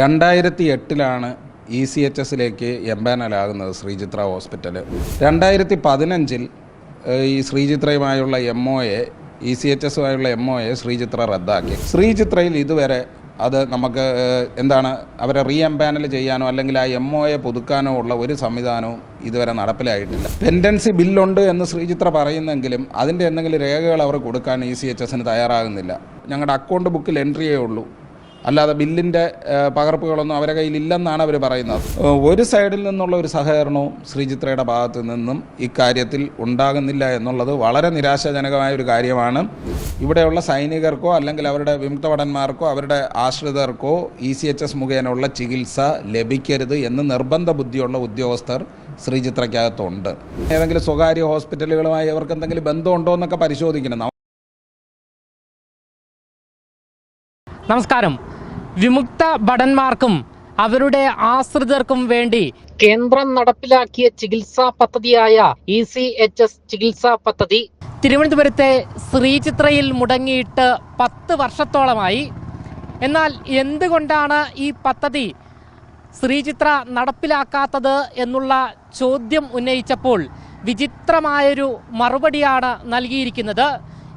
രണ്ടായിരത്തി എട്ടിലാണ് E C H എസിലേക്ക് എംപാനലാകുന്നത് ശ്രീചിത്ര ഹോസ്പിറ്റൽ രണ്ടായിരത്തി പതിനഞ്ചിൽ ഈ ശ്രീചിത്രയുമായുള്ള M O A E C H എസുമായുള്ള M O A Sree Chitra റദ്ദാക്കി. ശ്രീചിത്രയിൽ ഇതുവരെ അത് നമുക്ക് എന്താണ് അവരെ റീ എംപാനൽ ചെയ്യാനോ അല്ലെങ്കിൽ ആ എം ഒ എ പുതുക്കാനോ ഉള്ള ഒരു സംവിധാനവും ഇതുവരെ നടപ്പിലായിട്ടില്ല. പെൻഡൻസി ബില്ലുണ്ട് എന്ന് ശ്രീചിത്ര പറയുന്നെങ്കിലും അതിന്റെ എന്തെങ്കിലും രേഖകൾ അവർ കൊടുക്കാൻ ഇ സി എച്ച് എസിന് തയ്യാറാകുന്നില്ല. ഞങ്ങളുടെ അക്കൗണ്ട് ബുക്കിൽ എൻട്രിയേ ഉള്ളൂ. അല്ലാതെ ബില്ലിന്റെ പകർപ്പുകളൊന്നും അവരുടെ കയ്യിലില്ലെന്നാണ് അവർ പറയുന്നത്. ഒരു സൈഡിൽ നിന്നുള്ള ഒരു സഹകരണവും ശ്രീചിത്രയുടെ ഭാഗത്തു നിന്നും ഇക്കാര്യത്തിൽ ഉണ്ടാകുന്നില്ല എന്നുള്ളത് വളരെ നിരാശാജനകമായ ഒരു കാര്യമാണ്. ഇവിടെയുള്ള സൈനികർക്കോ അല്ലെങ്കിൽ അവരുടെ വിമുക്തഭടന്മാർക്കോ അവരുടെ ആശ്രിതർക്കോ ഇ സി എച്ച് എസ് മുഖേനയുള്ള ചികിത്സ ലഭിക്കരുത് എന്ന് നിർബന്ധ ബുദ്ധിയുള്ള ഉദ്യോഗസ്ഥർ ശ്രീചിത്രയ്ക്കകത്തുണ്ട് ഏതെങ്കിലും സ്വകാര്യ ഹോസ്പിറ്റലുകളുമായി അവർക്ക് എന്തെങ്കിലും ബന്ധമുണ്ടോ എന്നൊക്കെ പരിശോധിക്കണം. നമസ്കാരം. വിമുക്ത ഭടന്മാർക്കും അവരുടെ ആശ്രിതർക്കും വേണ്ടി കേന്ദ്രം നടപ്പിലാക്കിയ ചികിത്സാ പദ്ധതിയായ ഇ സി എച്ച് എസ് ചികിത്സാ പദ്ധതി. തിരുവനന്തപുരത്തെ ശ്രീചിത്രയിൽ മുടങ്ങിയിട്ട് പത്ത് വർഷത്തോളമായി. എന്നാൽ എന്തുകൊണ്ടാണ് ഈ പദ്ധതി ശ്രീചിത്ര നടപ്പിലാക്കാത്തത് എന്നുള്ള ചോദ്യം ഉന്നയിച്ചപ്പോൾ വിചിത്രമായൊരു മറുപടിയാണ് നൽകിയിരിക്കുന്നത്.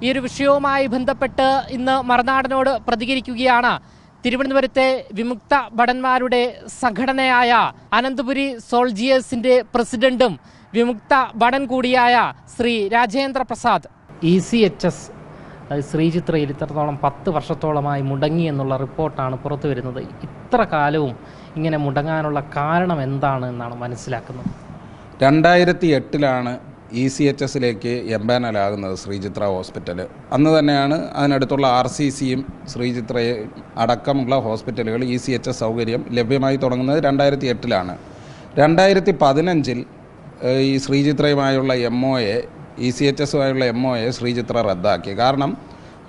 ഈ ഒരു വിഷയവുമായി ബന്ധപ്പെട്ട് ഇന്ന് മറുനാടനോട് പ്രതികരിക്കുകയാണ് തിരുവനന്തപുരത്തെ വിമുക്ത ഭടന്മാരുടെ സംഘടനയായ അനന്തപുരി സോൾജിയേഴ്സിന്റെ പ്രസിഡന്റും വിമുക്ത ഭടൻ കൂടിയായ Sree Rajendra Prasad. E C H S ശ്രീചിത്രയിൽ ഇത്രത്തോളം പത്ത് വർഷത്തോളമായി മുടങ്ങി എന്നുള്ള റിപ്പോർട്ടാണ് പുറത്തു വരുന്നത്. ഇത്ര കാലവും ഇങ്ങനെ മുടങ്ങാനുള്ള കാരണം എന്താണ് എന്നാണ് മനസ്സിലാക്കുന്നത്? രണ്ടായിരത്തി എട്ടിലാണ് ഇ സി എച്ച് എസിലേക്ക് എംപാനലാകുന്നത് ശ്രീചിത്ര ഹോസ്പിറ്റൽ അന്ന് തന്നെയാണ് അതിനടുത്തുള്ള ആർ സി സിയും ശ്രീചിത്രയും അടക്കമുള്ള ഹോസ്പിറ്റലുകൾ ഇ സി എച്ച് എസ് സൗകര്യം ലഭ്യമായി തുടങ്ങുന്നത് രണ്ടായിരത്തി എട്ടിലാണ്. രണ്ടായിരത്തി പതിനഞ്ചിൽ ഈ ശ്രീചിത്രയുമായുള്ള M O A E C H എസുമായുള്ള M O A Sree Chitra റദ്ദാക്കി. കാരണം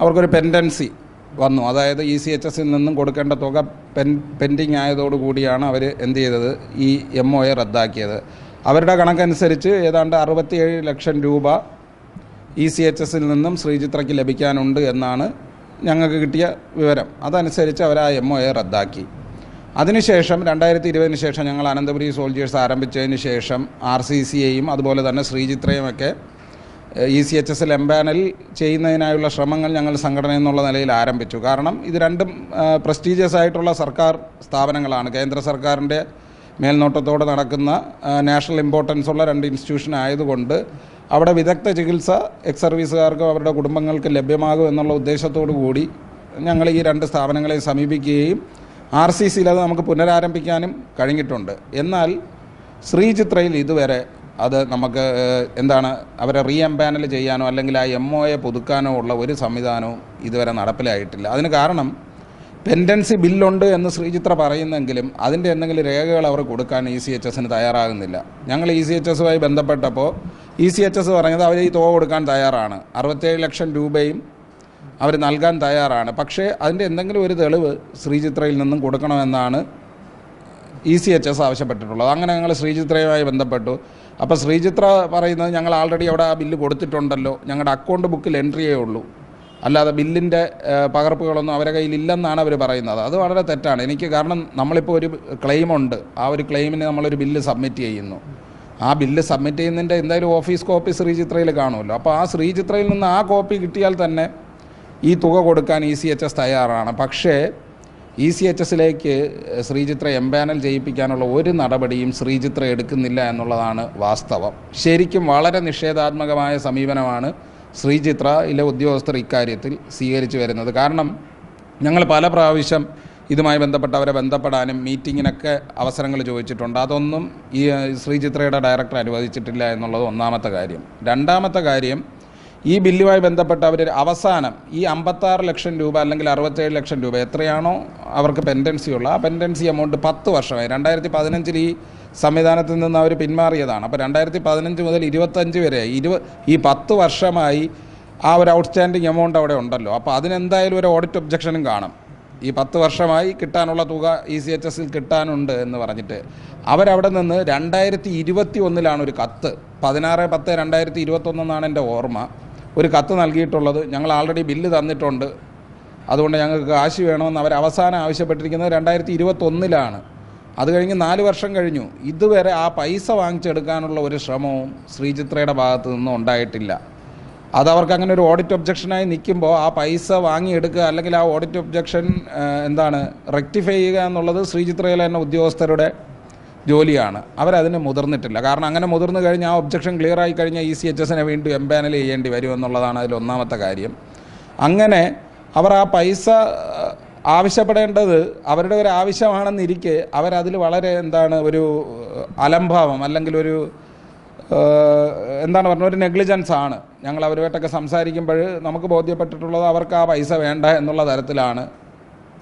അവർക്കൊരു പെൻഡൻസി വന്നു. അതായത് ഇ സി എച്ച് എസിൽ നിന്നും കൊടുക്കേണ്ട തുക പെൻ പെൻഡിങ് ആയതോടുകൂടിയാണ് അവർ എന്ത് ചെയ്തത്? ഈ എം ഒ എ റദ്ദാക്കിയത്. അവരുടെ കണക്കനുസരിച്ച് ഏതാണ്ട് അറുപത്തിയേഴ് ലക്ഷം രൂപ ഇ സി എച്ച് എസിൽ നിന്നും ശ്രീചിത്രയ്ക്ക് ലഭിക്കാനുണ്ട് എന്നാണ് ഞങ്ങൾക്ക് കിട്ടിയ വിവരം. അതനുസരിച്ച് അവർ ആ എം ഒ എ റദ്ദാക്കി. അതിനുശേഷം രണ്ടായിരത്തി ഇരുപതിന് ശേഷം ഞങ്ങൾ അനന്തപുരി സോൾജിയേഴ്സ് ആരംഭിച്ചതിന് ശേഷം ആർ സി സിയെയും അതുപോലെ തന്നെ ശ്രീചിത്രയുമൊക്കെ ഇ സി എച്ച് എസിൽ എംപാനൽ ചെയ്യുന്നതിനായുള്ള ശ്രമങ്ങൾ ഞങ്ങൾ സംഘടന എന്നുള്ള നിലയിൽ ആരംഭിച്ചു. കാരണം ഇത് രണ്ടും പ്രസ്റ്റീജിയസ് ആയിട്ടുള്ള സർക്കാർ സ്ഥാപനങ്ങളാണ്. കേന്ദ്ര സർക്കാരിന്റെ മേൽനോട്ടത്തോടെ നടക്കുന്ന നാഷണൽ ഇമ്പോർട്ടൻസ് ഉള്ള രണ്ട് ഇൻസ്റ്റിറ്റ്യൂഷൻ ആയതുകൊണ്ട് അവിടെ വിദഗ്ധ ചികിത്സ എക്സ് സർവീസുകാർക്കും അവരുടെ കുടുംബങ്ങൾക്ക് ലഭ്യമാകും എന്നുള്ള ഉദ്ദേശത്തോടു കൂടി ഞങ്ങൾ ഈ രണ്ട് സ്ഥാപനങ്ങളെ സമീപിക്കുകയും ആർ സി സിയിൽ അത് നമുക്ക് പുനരാരംഭിക്കാനും കഴിഞ്ഞിട്ടുണ്ട്. എന്നാൽ ശ്രീചിത്രയിൽ ഇതുവരെ അത് നമുക്ക് എന്താണ് അവരെ റീ എംപാനൽ ചെയ്യാനോ അല്ലെങ്കിൽ ആ എം ഒ എ പുതുക്കാനോ ഉള്ള ഒരു സംവിധാനവും ഇതുവരെ നടപ്പിലായിട്ടില്ല. അതിന് കാരണം പെൻഡൻസി ബില്ലുണ്ട് എന്ന് ശ്രീചിത്ര പറയുന്നെങ്കിലും അതിന്റെ എന്തെങ്കിലും രേഖകൾ അവർ കൊടുക്കാൻ ഇ സി എച്ച് എസിന് തയ്യാറാകുന്നില്ല. ഞങ്ങൾ ഇ സി എച്ച് എസുമായി ബന്ധപ്പെട്ടപ്പോൾ ഇ സി എച്ച് എസ് പറഞ്ഞത് അവർ ഈ തുക കൊടുക്കാൻ തയ്യാറാണ്. അറുപത്തേഴ് ലക്ഷം രൂപയും അവർ നൽകാൻ തയ്യാറാണ്. പക്ഷേ അതിന്റെ എന്തെങ്കിലും ഒരു തെളിവ് ശ്രീചിത്രയിൽ നിന്നും കൊടുക്കണമെന്നാണ് ഇ സി എച്ച് എസ് ആവശ്യപ്പെട്ടിട്ടുള്ളത്. അങ്ങനെ ഞങ്ങൾ ശ്രീചിത്രയുമായി ബന്ധപ്പെട്ടു. അപ്പോൾ ശ്രീചിത്ര പറയുന്നത് ഞങ്ങൾ ആൾറെഡി അവിടെ ആ ബില്ല് കൊടുത്തിട്ടുണ്ടല്ലോ. ഞങ്ങളുടെ അക്കൗണ്ട് ബുക്കിൽ എൻട്രിയേ ഉള്ളൂ. അല്ലാതെ ബില്ലിന്റെ പകർപ്പുകളൊന്നും അവരെ കയ്യിൽ ഇല്ലെന്നാണ് അവർ പറയുന്നത്. അത് വളരെ തെറ്റാണ്. എനിക്ക് കാരണം നമ്മളിപ്പോൾ ഒരു ക്ലെയിമുണ്ട്. ആ ഒരു ക്ലെയിമിന് നമ്മളൊരു ബില്ല് സബ്മിറ്റ് ചെയ്യുന്നു. ആ ബില്ല് സബ്മിറ്റ് ചെയ്യുന്നതിന്റെ എന്തായാലും ഓഫീസ് കോപ്പി ശ്രീചിത്രയിൽ കാണുമല്ലോ. അപ്പോൾ ആ ശ്രീചിത്രയിൽ നിന്ന് ആ കോപ്പി കിട്ടിയാൽ തന്നെ ഈ തുക കൊടുക്കാൻ ഇ സി എച്ച് എസ് തയ്യാറാണ്. പക്ഷേ ഇ സി എച്ച് എസിലേക്ക് ശ്രീചിത്ര എംപാനൽ ചെയ്യിപ്പിക്കാനുള്ള ഒരു നടപടിയും ശ്രീചിത്ര എടുക്കുന്നില്ല എന്നുള്ളതാണ് വാസ്തവം. ശരിക്കും വളരെ നിഷേധാത്മകമായ സമീപനമാണ് ശ്രീചിത്രയിലെ ഉദ്യോഗസ്ഥർ ഇക്കാര്യത്തിൽ സ്വീകരിച്ചു വരുന്നത്. കാരണം ഞങ്ങൾ പല പ്രാവശ്യം ഇതുമായി ബന്ധപ്പെട്ട് അവരെ ബന്ധപ്പെടാനും മീറ്റിങ്ങിനൊക്കെ അവസരങ്ങൾ ചോദിച്ചിട്ടുണ്ട്. അതൊന്നും ഈ ശ്രീചിത്രയുടെ ഡയറക്ടർ അനുവദിച്ചിട്ടില്ല എന്നുള്ളത് ഒന്നാമത്തെ കാര്യം. രണ്ടാമത്തെ കാര്യം ഈ ബില്ലുമായി ബന്ധപ്പെട്ട് അവർ അവസാനം ഈ അമ്പത്താറ് ലക്ഷം രൂപ അല്ലെങ്കിൽ അറുപത്തേഴ് ലക്ഷം രൂപ എത്രയാണോ അവർക്ക് പെൻഡൻസി ഉള്ള ആ പെൻഡൻസി എമൗണ്ട് പത്ത് വർഷമായി. രണ്ടായിരത്തി പതിനഞ്ചിൽ ഈ സംവിധാനത്തിൽ നിന്ന് അവർ പിന്മാറിയതാണ്. അപ്പോൾ രണ്ടായിരത്തി പതിനഞ്ച് മുതൽ ഇരുപത്തഞ്ച് വരെ ഇരുപ ഈ പത്ത് വർഷമായി ആ ഒരു ഔട്ട്സ്റ്റാൻഡിങ് എമൗണ്ട് അവിടെ ഉണ്ടല്ലോ. അപ്പോൾ അതിനെന്തായാലും ഒരു ഓഡിറ്റ് ഒബ്ജക്ഷനും കാണും. ഈ പത്ത് വർഷമായി കിട്ടാനുള്ള തുക ഇ സി എച്ച് എസിൽ കിട്ടാനുണ്ട് എന്ന് പറഞ്ഞിട്ട്. അവരവിടെ നിന്ന് രണ്ടായിരത്തി ഇരുപത്തി ഒന്നിലാണ് ഒരു കത്ത്. പതിനാറ് പത്ത് രണ്ടായിരത്തി ഇരുപത്തൊന്നെന്നാണ് എന്റെ ഓർമ്മ. ഒരു കത്ത് നൽകിയിട്ടുള്ളത്. ഞങ്ങൾ ആൾറെഡി ബില്ല് തന്നിട്ടുണ്ട്. അതുകൊണ്ട് ഞങ്ങൾക്ക് കാശ് വേണമെന്ന് അവർ അവസാനം ആവശ്യപ്പെട്ടിരിക്കുന്നത് രണ്ടായിരത്തി ഇരുപത്തൊന്നിലാണ് അത് കഴിഞ്ഞ് നാല് വർഷം കഴിഞ്ഞു. ഇതുവരെ ആ പൈസ വാങ്ങിച്ചെടുക്കാനുള്ള ഒരു ശ്രമവും ശ്രീചിത്രയുടെ ഭാഗത്തു നിന്നും ഉണ്ടായിട്ടില്ല. അത് അവർക്ക് അങ്ങനെ ഒരു ഓഡിറ്റ് ഒബ്ജക്ഷനായി നിൽക്കുമ്പോൾ ആ പൈസ വാങ്ങിയെടുക്കുക അല്ലെങ്കിൽ ആ ഓഡിറ്റ് ഒബ്ജക്ഷൻ എന്താണ് റെക്ടിഫൈ ചെയ്യുക എന്നുള്ളത് ശ്രീചിത്രയിലെ തന്നെ ഉദ്യോഗസ്ഥരുടെ ജോലിയാണ്. അവരതിന് മുതിർന്നിട്ടില്ല. കാരണം അങ്ങനെ മുതിർന്നു കഴിഞ്ഞാൽ ആ ഒബ്ജക്ഷൻ ക്ലിയർ ആയി കഴിഞ്ഞാൽ ഇ സി എച്ച് എസിനെ വീണ്ടും എംപാനൽ ചെയ്യേണ്ടി വരും എന്നുള്ളതാണ് അതിൽ ഒന്നാമത്തെ കാര്യം. അങ്ങനെ അവർ ആ പൈസ ആവശ്യപ്പെടേണ്ടത് അവരുടെ ഒരു ആവശ്യമാണെന്നിരിക്കെ അവരതിൽ വളരെ എന്താണ് ഒരു അലംഭാവം അല്ലെങ്കിൽ ഒരു എന്താണ് പറഞ്ഞ ഒരു നെഗ്ലിജൻസ് ആണ്. ഞങ്ങൾ അവരുമായിട്ടൊക്കെ സംസാരിക്കുമ്പോൾ നമുക്ക് ബോധ്യപ്പെട്ടിട്ടുള്ളത് അവർക്ക് ആ പൈസ വേണ്ട എന്നുള്ള തരത്തിലാണ്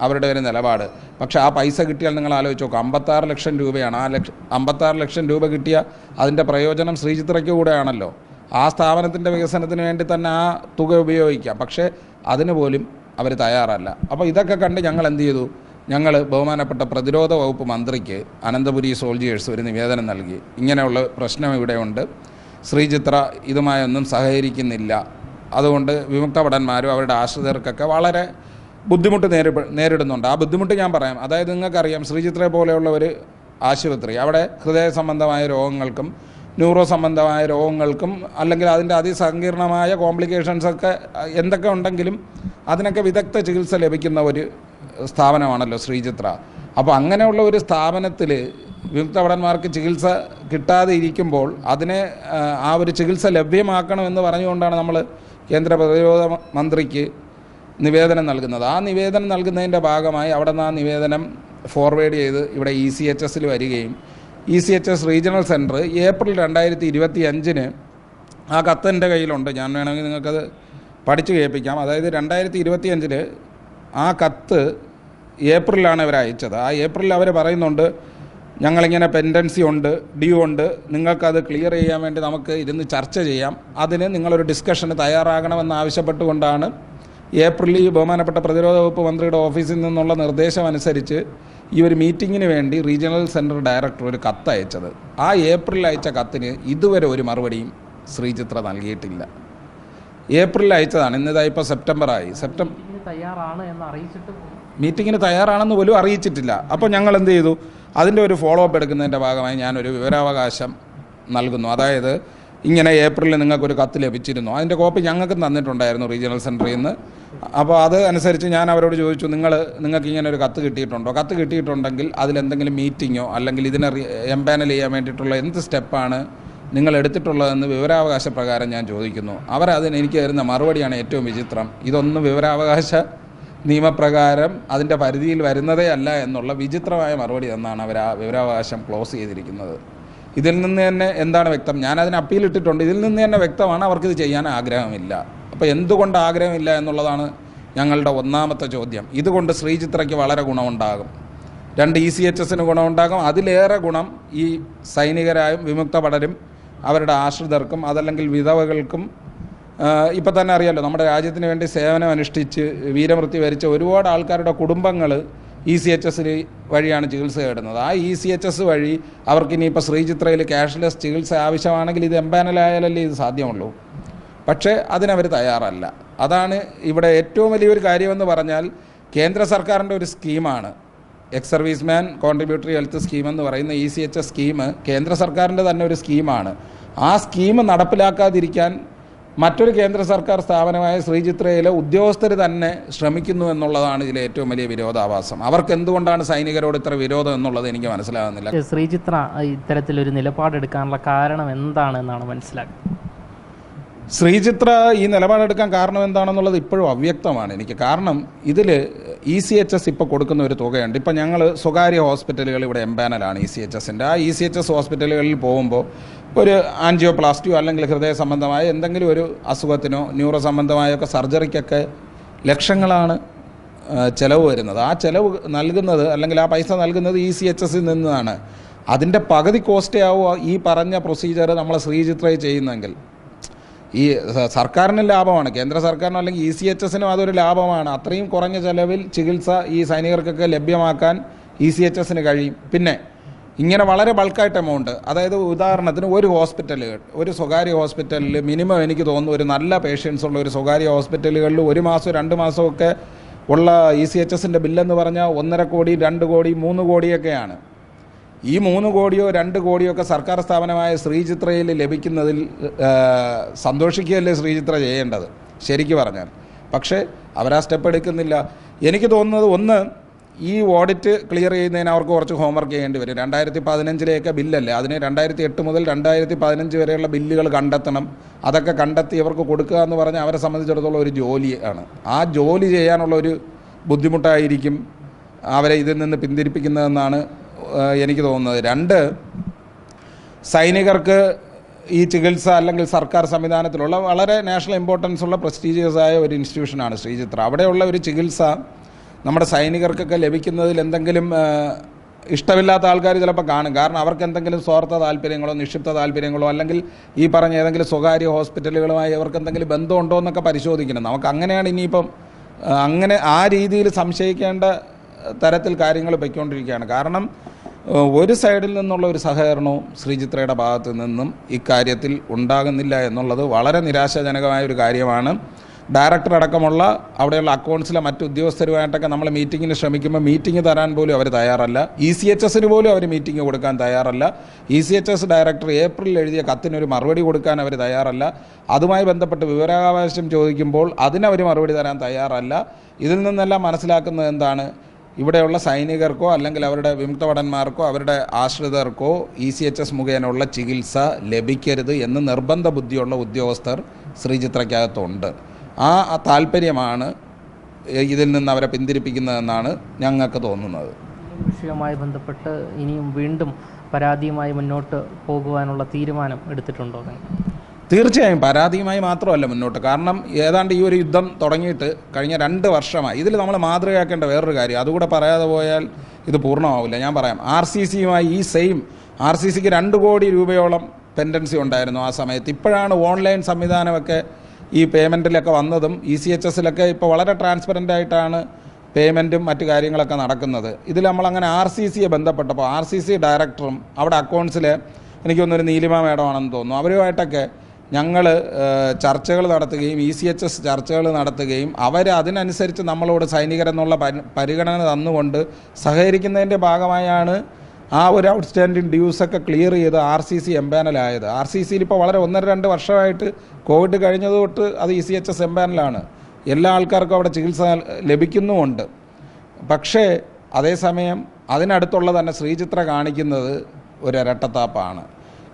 അവരുടെ ഒരു നിലപാട്. പക്ഷേ ആ പൈസ കിട്ടിയാൽ നിങ്ങൾ ആലോചിച്ച് നോക്കുക അമ്പത്താറ് ലക്ഷം രൂപയാണ്. ആ ലക്ഷ അമ്പത്താറ് ലക്ഷം രൂപ കിട്ടിയ അതിന്റെ പ്രയോജനം ശ്രീചിത്രയ്ക്ക് കൂടെയാണല്ലോ. ആ സ്ഥാപനത്തിന്റെ വികസനത്തിന് വേണ്ടി തന്നെ ആ തുക ഉപയോഗിക്കാം. പക്ഷേ അതിന് പോലും അവർ തയ്യാറല്ല. അപ്പോൾ ഇതൊക്കെ കണ്ട് ഞങ്ങൾ എന്ത് ചെയ്തു ഞങ്ങൾ ബഹുമാനപ്പെട്ട പ്രതിരോധ വകുപ്പ് മന്ത്രിക്ക് അനന്തപുരി സോൾജിയേഴ്സ് ഒരു നിവേദനം നൽകി. ഇങ്ങനെയുള്ള പ്രശ്നം ഇവിടെയുണ്ട്. ശ്രീചിത്ര ഇതുമായൊന്നും സഹകരിക്കുന്നില്ല. അതുകൊണ്ട് വിമുക്ത ഭടന്മാരും അവരുടെ ആശ്രിതർക്കൊക്കെ വളരെ ബുദ്ധിമുട്ട് നേരി നേരിടുന്നുണ്ട്. ആ ബുദ്ധിമുട്ട് ഞാൻ പറയാം. അതായത് നിങ്ങൾക്കറിയാം ശ്രീചിത്രയെ പോലെയുള്ള ഒരു ആശുപത്രി അവിടെ ഹൃദയ സംബന്ധമായ രോഗങ്ങൾക്കും ന്യൂറോ സംബന്ധമായ രോഗങ്ങൾക്കും അല്ലെങ്കിൽ അതിന്റെ അതിസങ്കീർണമായ കോംപ്ലിക്കേഷൻസൊക്കെ എന്തൊക്കെ ഉണ്ടെങ്കിലും അതിനൊക്കെ വിദഗ്ധ ചികിത്സ ലഭിക്കുന്ന ഒരു സ്ഥാപനമാണല്ലോ ശ്രീചിത്ര. അപ്പോൾ അങ്ങനെയുള്ള ഒരു സ്ഥാപനത്തിൽ വിമുക്തവടന്മാർക്ക് ചികിത്സ കിട്ടാതെ ഇരിക്കുമ്പോൾ അതിനെ ആ, ഒരു ചികിത്സ ലഭ്യമാക്കണമെന്ന് പറഞ്ഞുകൊണ്ടാണ് നമ്മൾ കേന്ദ്ര പ്രതിരോധ മന്ത്രിക്ക് നിവേദനം നൽകുന്നത്. ആ നിവേദനം നൽകുന്നതിന്റെ ഭാഗമായി അവിടെ നിന്ന് ആ നിവേദനം ഫോർവേഡ് ചെയ്ത് ഇവിടെ ഇ സി എച്ച് എസിൽ വരികയും E C H S regional centre April രണ്ടായിരത്തി ഇരുപത്തി അഞ്ചിന് ആ കത്ത് എന്റെ കയ്യിലുണ്ട്. ഞാൻ വേണമെങ്കിൽ നിങ്ങൾക്കത് പഠിച്ചു കേൾപ്പിക്കാം. അതായത് രണ്ടായിരത്തി ഇരുപത്തി അഞ്ചിൽ ആ കത്ത് ഏപ്രിലാണ് അവർ അയച്ചത്. ആ ഏപ്രിലിൽ അവർ പറയുന്നുണ്ട് ഞങ്ങളിങ്ങനെ പെൻഡൻസി ഉണ്ട് ഡ്യൂ ഉണ്ട്. നിങ്ങൾക്കത് ക്ലിയർ ചെയ്യാൻ വേണ്ടി നമുക്ക് ഇരുന്ന് ചർച്ച ചെയ്യാം. അതിന് നിങ്ങളൊരു ഡിസ്കഷന് തയ്യാറാകണമെന്ന് ആവശ്യപ്പെട്ടുകൊണ്ടാണ് ഏപ്രിലിൽ ഈ ബഹുമാനപ്പെട്ട പ്രതിരോധ വകുപ്പ് മന്ത്രിയുടെ ഓഫീസിൽ നിന്നുള്ള നിർദ്ദേശം അനുസരിച്ച് ഈ ഒരു മീറ്റിങ്ങിന് വേണ്ടി റീജിയണൽ സെന്റർ ഡയറക്ടർ ഒരു കത്ത് അയച്ചത് ആ ഏപ്രിൽ അയച്ച കത്തിന് ഇതുവരെ ഒരു മറുപടിയും ശ്രീചിത്ര നൽകിയിട്ടില്ല. ഏപ്രിലിൽ അയച്ചതാണ്. ഇന്നിതായി ഇപ്പോൾ സെപ്റ്റംബറായി. സെപ്റ്റംബർ തയ്യാറാണ് എന്ന് അറിയിച്ചിട്ട് മീറ്റിങ്ങിന് തയ്യാറാണെന്ന് പോലും അറിയിച്ചിട്ടില്ല. അപ്പോൾ ഞങ്ങൾ എന്ത് ചെയ്തു? അതിന്റെ ഒരു ഫോളോ അപ്പ് എടുക്കുന്നതിന്റെ ഭാഗമായി ഞാനൊരു വിവരാവകാശം നൽകുന്നു. അതായത് ഇങ്ങനെ ഏപ്രിലിൽ നിങ്ങൾക്കൊരു കത്ത് ലഭിച്ചിരുന്നു. അതിന്റെ കോപ്പി ഞങ്ങൾക്ക് തന്നിട്ടുണ്ടായിരുന്നു റീജിയണൽ സെന്ററിൽ നിന്ന്. അപ്പോൾ അത് അനുസരിച്ച് ഞാൻ അവരോട് ചോദിച്ചു നിങ്ങൾ നിങ്ങൾക്ക് ഇങ്ങനെ ഒരു കത്ത് കിട്ടിയിട്ടുണ്ടോ? കത്ത് കിട്ടിയിട്ടുണ്ടെങ്കിൽ അതിലെന്തെങ്കിലും മീറ്റിങ്ങോ അല്ലെങ്കിൽ ഇതിനെ എംപാനൽ ചെയ്യാൻ വേണ്ടിയിട്ടുള്ള എന്ത് സ്റ്റെപ്പാണ് നിങ്ങൾ എടുത്തിട്ടുള്ളതെന്ന് വിവരാവകാശ പ്രകാരം ഞാൻ ചോദിക്കുന്നു. അവരതിന് എനിക്ക് തരുന്ന മറുപടിയാണ് ഏറ്റവും വിചിത്രം. ഇതൊന്നും വിവരാവകാശ നിയമപ്രകാരം അതിന്റെ പരിധിയിൽ വരുന്നതേ അല്ല എന്നുള്ള വിചിത്രമായ മറുപടി എന്നാണ് അവർ ആ വിവരാവകാശം ക്ലോസ് ചെയ്തിരിക്കുന്നത്. ഇതിൽ നിന്ന് തന്നെ എന്താണ് വ്യക്തം? ഞാൻ അതിന് അപ്പീൽ ഇട്ടിട്ടുണ്ട്. ഇതിൽ നിന്ന് തന്നെ വ്യക്തമാണ് അവർക്കിത് ചെയ്യാൻ ആഗ്രഹമില്ല. അപ്പോൾ എന്തുകൊണ്ട് ആഗ്രഹമില്ല എന്നുള്ളതാണ് ഞങ്ങളുടെ ഒന്നാമത്തെ ചോദ്യം. ഇതുകൊണ്ട് ശ്രീചിത്രയ്ക്ക് വളരെ ഗുണമുണ്ടാകും. രണ്ട് ഇ സി എച്ച് എസിന് ഗുണമുണ്ടാകും. അതിലേറെ ഗുണം ഈ സൈനികരായും വിമുക്ത ഭടരും അവരുടെ ആശ്രിതർക്കും അതല്ലെങ്കിൽ വിധവകൾക്കും ഇപ്പം തന്നെ അറിയാമല്ലോ നമ്മുടെ രാജ്യത്തിന് വേണ്ടി സേവനം അനുഷ്ഠിച്ച് വീരമൃത്യു വരിച്ച ഒരുപാട് ആൾക്കാരുടെ കുടുംബങ്ങൾ ഇ സി എച്ച് എസ് വഴിയാണ് ചികിത്സ തേടുന്നത് ആ ഇ സി എച്ച് എസ് വഴി അവർക്ക് ഇനിയിപ്പോൾ ശ്രീചിത്രയിൽ ക്യാഷ്ലെസ് ചികിത്സ ആവശ്യമാണെങ്കിൽ ഇത് എംപാനലായാലല്ലേ ഇത് സാധ്യമുള്ളൂ. പക്ഷേ അതിനവർ തയ്യാറല്ല. അതാണ് ഇവിടെ ഏറ്റവും വലിയൊരു കാര്യമെന്ന് പറഞ്ഞാൽ കേന്ദ്ര സർക്കാരിന്റെ ഒരു സ്കീമാണ്. Ex service man contributory health scheme എന്ന് പറയുന്ന E C H S scheme കേന്ദ്ര സർക്കാരിന്റെ തന്നെ ഒരു സ്കീമാണ് ആ സ്കീം നടപ്പിലാക്കാതിരിക്കാൻ മറ്റൊരു കേന്ദ്ര സർക്കാർ സ്ഥാപനമായ ശ്രീചിത്രയിലെ ഉദ്യോഗസ്ഥർ തന്നെ ശ്രമിക്കുന്നു എന്നുള്ളതാണ് ഇതിലെ ഏറ്റവും വലിയ വിരോധാഭാസം. അവർക്ക് എന്തുകൊണ്ടാണ് സൈനികരോട് ഇത്ര വിരോധം എന്നുള്ളത് എനിക്ക് മനസ്സിലാകുന്നില്ല. ശ്രീചിത്ര ഇത്തരത്തിലൊരു നിലപാടെടുക്കാനുള്ള കാരണം എന്താണെന്നാണ് മനസ്സിലാക്കുന്നത്. ശ്രീചിത്ര ഈ നിലപാടെടുക്കാൻ കാരണം എന്താണെന്നുള്ളത് ഇപ്പോഴും അവ്യക്തമാണ് എനിക്ക്. കാരണം ഇതിൽ ഇ സി എച്ച് എസ് ഇപ്പോൾ കൊടുക്കുന്ന ഒരു തുകയുണ്ട്. ഇപ്പോൾ ഞങ്ങൾ സ്വകാര്യ ഹോസ്പിറ്റലുകൾ ഇവിടെ എംപാനലാണ് ഇ സി എച്ച് എസിന്റെ ആ ഇ സി എച്ച് എസ് ഹോസ്പിറ്റലുകളിൽ പോകുമ്പോൾ ഒരു ആൻജിയോപ്ലാസ്റ്റിയോ അല്ലെങ്കിൽ ഹൃദയ സംബന്ധമായ എന്തെങ്കിലും ഒരു അസുഖത്തിനോ ന്യൂറോ സംബന്ധമായൊക്കെ സർജറിക്കൊക്കെ ലക്ഷങ്ങളാണ് ചിലവ് വരുന്നത്. ആ ചിലവ് നൽകുന്നത് അല്ലെങ്കിൽ ആ പൈസ നൽകുന്നത് ഇ സി എച്ച് എസിൽ നിന്നാണ്. അതിന്റെ പകുതി കോസ്റ്റേ ആവുക ഈ പറഞ്ഞ പ്രൊസീജിയർ നമ്മൾ ശ്രീചിത്രയിൽ ചെയ്യുന്നെങ്കിൽ. ഈ സർക്കാരിന് ലാഭമാണ്. കേന്ദ്ര സർക്കാരിനോ അല്ലെങ്കിൽ ഇ സി എച്ച് എസിനും അതൊരു ലാഭമാണ്. അത്രയും കുറഞ്ഞ ചെലവിൽ ചികിത്സ ഈ സൈനികർക്കൊക്കെ ലഭ്യമാക്കാൻ ഇ സി എച്ച് എസിന് കഴിയും. പിന്നെ ഇങ്ങനെ വളരെ ബൾക്കായിട്ട് എമൗണ്ട്. അതായത് ഉദാഹരണത്തിന് ഒരു ഹോസ്പിറ്റലുകൾ ഒരു സ്വകാര്യ ഹോസ്പിറ്റലിൽ മിനിമം എനിക്ക് തോന്നുന്നു ഒരു നല്ല പേഷ്യൻസ് ഉള്ള ഒരു സ്വകാര്യ ഹോസ്പിറ്റലുകളിൽ ഒരു മാസം രണ്ട് മാസമൊക്കെ ഉള്ള ഇ സി എച്ച് എസിന്റെ ബില്ലെന്ന് പറഞ്ഞാൽ ഒന്നര കോടി രണ്ട് കോടി മൂന്ന് കോടിയൊക്കെയാണ്. ഈ മൂന്ന് കോടിയോ രണ്ട് കോടിയോ ഒക്കെ സർക്കാർ സ്ഥാപനമായ ശ്രീചിത്രയിൽ ലഭിക്കുന്നതിൽ സന്തോഷിക്കുകയല്ലേ ശ്രീചിത്ര ചെയ്യേണ്ടത്? ശരിക്ക് പറഞ്ഞാൽ. പക്ഷേ അവരാ സ്റ്റെപ്പ് എടുക്കുന്നില്ല. എനിക്ക് തോന്നുന്നത് ഒന്ന് ഈ ഓഡിറ്റ് ക്ലിയർ ചെയ്യുന്നതിന് അവർക്ക് കുറച്ച് ഹോംവർക്ക് ചെയ്യേണ്ടി വരും. രണ്ടായിരത്തി പതിനഞ്ചിലെയൊക്കെ ബില്ലല്ലേ? അതിന് രണ്ടായിരത്തി എട്ട് മുതൽ രണ്ടായിരത്തി പതിനഞ്ച് വരെയുള്ള ബില്ലുകൾ കണ്ടെത്തണം. അതൊക്കെ കണ്ടെത്തി അവർക്ക് കൊടുക്കുക എന്ന് പറഞ്ഞാൽ അവരെ സംബന്ധിച്ചിടത്തോളം ഒരു ജോലിയാണ് ആ ജോലി ചെയ്യാനുള്ള ഒരു ബുദ്ധിമുട്ടായിരിക്കും അവരെ ഇതിൽ നിന്ന് പിന്തിരിപ്പിക്കുന്നതെന്നാണ് എനിക്ക് തോന്നുന്നത്. രണ്ട് സൈനികർക്ക് ഈ ചികിത്സ അല്ലെങ്കിൽ സർക്കാർ സംവിധാനത്തിലുള്ള വളരെ നാഷണൽ ഇമ്പോർട്ടൻസ് ഉള്ള പ്രസ്റ്റീജിയസ് ആയ ഒരു ഇൻസ്റ്റിറ്റ്യൂഷനാണ് ശ്രീചിത്ര. അവിടെയുള്ള ഒരു ചികിത്സ നമ്മുടെ സൈനികർക്കൊക്കെ ലഭിക്കുന്നതിൽ എന്തെങ്കിലും ഇഷ്ടമില്ലാത്ത ആൾക്കാർ ചിലപ്പോൾ കാണും. കാരണം അവർക്ക് എന്തെങ്കിലും സ്വാർത്ഥ താല്പര്യങ്ങളോ നിക്ഷിപ്ത താല്പര്യങ്ങളോ അല്ലെങ്കിൽ ഈ പറഞ്ഞ ഏതെങ്കിലും സ്വകാര്യ ഹോസ്പിറ്റലുകളുമായി അവർക്ക് എന്തെങ്കിലും ബന്ധമുണ്ടോ എന്നൊക്കെ പരിശോധിക്കണം. നമുക്ക് അങ്ങനെയാണ് ഇനിയിപ്പം അങ്ങനെ ആ രീതിയിൽ സംശയിക്കേണ്ട തരത്തിൽ കാര്യങ്ങൾ പൊയ്ക്കൊണ്ടിരിക്കുകയാണ്. കാരണം ഒരു സൈഡിൽ നിന്നുള്ള ഒരു സഹകരണവും ശ്രീചിത്രയുടെ ഭാഗത്തു നിന്നും ഇക്കാര്യത്തിൽ ഉണ്ടാകുന്നില്ല എന്നുള്ളത് വളരെ നിരാശാജനകമായ ഒരു കാര്യമാണ്. ഡയറക്ടർ അടക്കമുള്ള അവിടെയുള്ള അക്കൗണ്ട്സിലെ മറ്റ് ഉദ്യോഗസ്ഥരുമായിട്ടൊക്കെ നമ്മൾ മീറ്റിങ്ങിന് ശ്രമിക്കുമ്പോൾ മീറ്റിംഗ് തരാൻ പോലും അവർ തയ്യാറല്ല. ഇ സി എച്ച് എസിന് പോലും അവർ മീറ്റിംഗ് കൊടുക്കാൻ തയ്യാറല്ല. E C H S director ഏപ്രിലിൽ എഴുതിയ കത്തിനൊരു മറുപടി കൊടുക്കാൻ അവർ തയ്യാറല്ല. അതുമായി ബന്ധപ്പെട്ട് വിവരാവകാശം ചോദിക്കുമ്പോൾ അതിനവർ മറുപടി തരാൻ തയ്യാറല്ല. ഇതിൽ നിന്നെല്ലാം മനസ്സിലാക്കുന്നത് എന്താണ്? ഇവിടെയുള്ള സൈനികർക്കോ അല്ലെങ്കിൽ അവരുടെ വിമുക്തഭടന്മാർക്കോ അവരുടെ ആശ്രിതർക്കോ ഇ സി എച്ച് എസ് മുഖേനയുള്ള ചികിത്സ ലഭിക്കരുത് എന്ന് നിർബന്ധ ബുദ്ധിയുള്ള ഉദ്യോഗസ്ഥർ ശ്രീചിത്രയ്ക്കകത്തുണ്ട്. ആ താല്പര്യമാണ് ഇതിൽ നിന്ന് അവരെ പിന്തിരിപ്പിക്കുന്നതെന്നാണ് ഞങ്ങൾക്ക് തോന്നുന്നത്. വിഷയവുമായി ബന്ധപ്പെട്ട് ഇനിയും വീണ്ടും പരാതിയുമായി മുന്നോട്ട് പോകുവാനുള്ള തീരുമാനം എടുത്തിട്ടുണ്ടോ തീർച്ചയായും പരാതിയുമായി മാത്രമല്ല മുന്നോട്ട്. കാരണം ഏതാണ്ട് ഈ ഒരു യുദ്ധം തുടങ്ങിയിട്ട് കഴിഞ്ഞ രണ്ട് വർഷമായി. ഇതിൽ നമ്മൾ മാതൃകയാക്കേണ്ട വേറൊരു കാര്യം. അതുകൂടെ പറയാതെ പോയാൽ ഇത് പൂർണമാവില്ല. ഞാൻ പറയാം. ആർ സി സിയുമായി ഈ സെയിം ആർ സി സിക്ക് രണ്ട് കോടി രൂപയോളം പെൻഡൻസി ഉണ്ടായിരുന്നു ആ സമയത്ത്. ഇപ്പോഴാണ് ഓൺലൈൻ സംവിധാനമൊക്കെ ഈ പേയ്മെന്റിലൊക്കെ വന്നതും ഇ സി എച്ച് എസിലൊക്കെ ഇപ്പോൾ വളരെ ട്രാൻസ്പെറന്റ് ആയിട്ടാണ് പേയ്മെന്റും മറ്റു കാര്യങ്ങളൊക്കെ നടക്കുന്നത്. ഇതിൽ നമ്മളങ്ങനെ ആർ സി സിയെ ബന്ധപ്പെട്ടപ്പോൾ ആർ സി സി ഡയറക്ടറും അവിടെ അക്കൗണ്ട്സിൽ എനിക്കൊന്നൊരു നീലിമ മേഡമാണെന്ന് തോന്നുന്നു. അവരുമായിട്ടൊക്കെ ഞങ്ങൾ ചർച്ചകൾ നടത്തുകയും ഇ സി എച്ച് എസ് ചർച്ചകൾ നടത്തുകയും അവർ അതിനനുസരിച്ച് നമ്മളോട് സൈനികരെന്നുള്ള പരിഗണന തന്നുകൊണ്ട് സഹകരിക്കുന്നതിന്റെ ഭാഗമായാണ് ആ ഒരു ഔട്ട്സ്റ്റാൻഡിങ് ഡ്യൂസൊക്കെ ക്ലിയർ ചെയ്ത് ആർ സി സി എംപാനലായത്. ആർ സി സിയിൽ ഇപ്പോൾ വളരെ ഒന്നര രണ്ട് വർഷമായിട്ട് കോവിഡ് കഴിഞ്ഞത് തൊട്ട് അത് ഇ സി എച്ച് എസ് എംപാനലാണ്. എല്ലാ ആൾക്കാർക്കും അവിടെ ചികിത്സ ലഭിക്കുന്നുമുണ്ട്. പക്ഷേ അതേസമയം അതിനടുത്തുള്ള തന്നെ ശ്രീചിത്ര കാണിക്കുന്നത് ഒരു ഇരട്ടത്താപ്പാണ്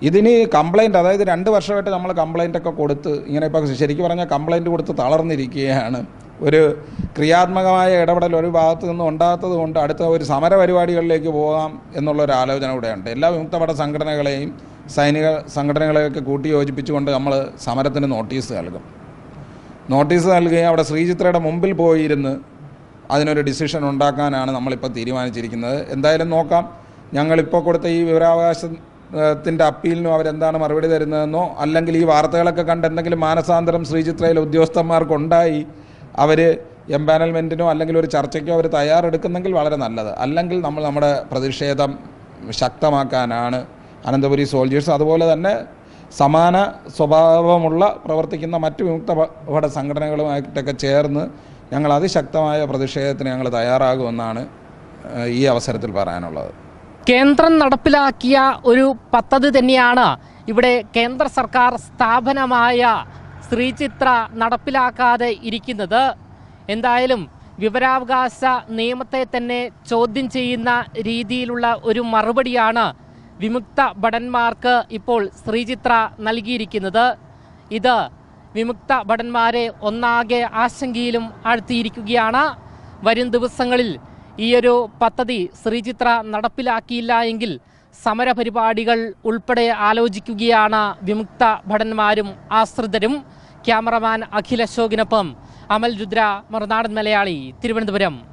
ഇതിന് കംപ്ലൈന്റ് അതായത് രണ്ട് വർഷമായിട്ട് നമ്മൾ കംപ്ലൈന്റ് ഒക്കെ കൊടുത്ത് ഇങ്ങനെ ഇപ്പോൾ ശരിക്കും പറഞ്ഞാൽ കംപ്ലൈന്റ് കൊടുത്ത് തളർന്നിരിക്കുകയാണ്. ഒരു ക്രിയാത്മകമായ ഇടപെടൽ ഒരു ഭാഗത്തു നിന്നും ഉണ്ടാകാത്തത് കൊണ്ട് അടുത്ത ഒരു സമര പരിപാടികളിലേക്ക് പോകാം എന്നുള്ള ഒരു ആലോചന ഇവിടെയുണ്ട് എല്ലാ വിമുക്തപട സംഘടനകളെയും സൈനിക സംഘടനകളെയൊക്കെ കൂട്ടി യോജിപ്പിച്ചുകൊണ്ട് നമ്മൾ സമരത്തിന് നോട്ടീസ് നൽകും. നോട്ടീസ് നൽകുകയും അവിടെ ശ്രീചിത്രയുടെ മുമ്പിൽ പോയിരുന്ന് അതിനൊരു ഡിസിഷൻ ഉണ്ടാക്കാനാണ് നമ്മളിപ്പോൾ തീരുമാനിച്ചിരിക്കുന്നത്. എന്തായാലും നോക്കാം. ഞങ്ങളിപ്പോൾ കൊടുത്ത ഈ വിവരാവകാശത്തിന്റെ അപ്പീലിനോ അവരെന്താണ് മറുപടി തരുന്നതെന്നോ അല്ലെങ്കിൽ ഈ വാർത്തകളൊക്കെ കണ്ട് എന്തെങ്കിലും മാനസാന്തരം ശ്രീചിത്രയിലെ ഉദ്യോഗസ്ഥന്മാർക്കുണ്ടായി അവർ എംപാനൽമെന്റിനോ അല്ലെങ്കിൽ ഒരു ചർച്ചയ്ക്കോ അവർ തയ്യാറെടുക്കുന്നെങ്കിൽ വളരെ നല്ലത്. അല്ലെങ്കിൽ നമ്മൾ നമ്മുടെ പ്രതിഷേധം ശക്തമാക്കാനാണ് അനന്തപുരി സോൾജേഴ്സ് അതുപോലെ തന്നെ സമാന സ്വഭാവമുള്ള പ്രവർത്തിക്കുന്ന മറ്റു വിമുക്തപട സംഘടനകളുമായിട്ടൊക്കെ ചേർന്ന് ഞങ്ങൾ അതിശക്തമായ പ്രതിഷേധത്തിന് ഞങ്ങൾ തയ്യാറാകുമെന്നാണ് ഈ അവസരത്തിൽ പറയാനുള്ളത്. കേന്ദ്രം നടപ്പിലാക്കിയ ഒരു പദ്ധതി തന്നെയാണ് ഇവിടെ കേന്ദ്ര സർക്കാർ സ്ഥാപനമായ ശ്രീചിത്ര നടപ്പിലാക്കാതെ ഇരിക്കുന്നത്. എന്തായാലും വിവരാവകാശ നിയമത്തെ തന്നെ ചോദ്യം ചെയ്യുന്ന രീതിയിലുള്ള ഒരു മറുപടിയാണ് വിമുക്ത ഭടന്മാർക്ക് ഇപ്പോൾ ശ്രീചിത്ര നൽകിയിരിക്കുന്നത്. ഇത് വിമുക്ത ഭടന്മാരെ ഒന്നാകെ ആശങ്കയിലും ആഴ്ത്തിയിരിക്കുകയാണ്. വരും ദിവസങ്ങളിൽ ഈയൊരു പദ്ധതി ശ്രീചിത്ര നടപ്പിലാക്കിയില്ല എങ്കിൽ സമരപരിപാടികൾ ഉൾപ്പെടെ ആലോചിക്കുകയാണ് വിമുക്ത ഭടന്മാരും ആശ്രിതരും ക്യാമറമാൻ അഖിൽ അശോകിനൊപ്പം അമൽ രുദ്ര മറുനാടൻ മലയാളി തിരുവനന്തപുരം.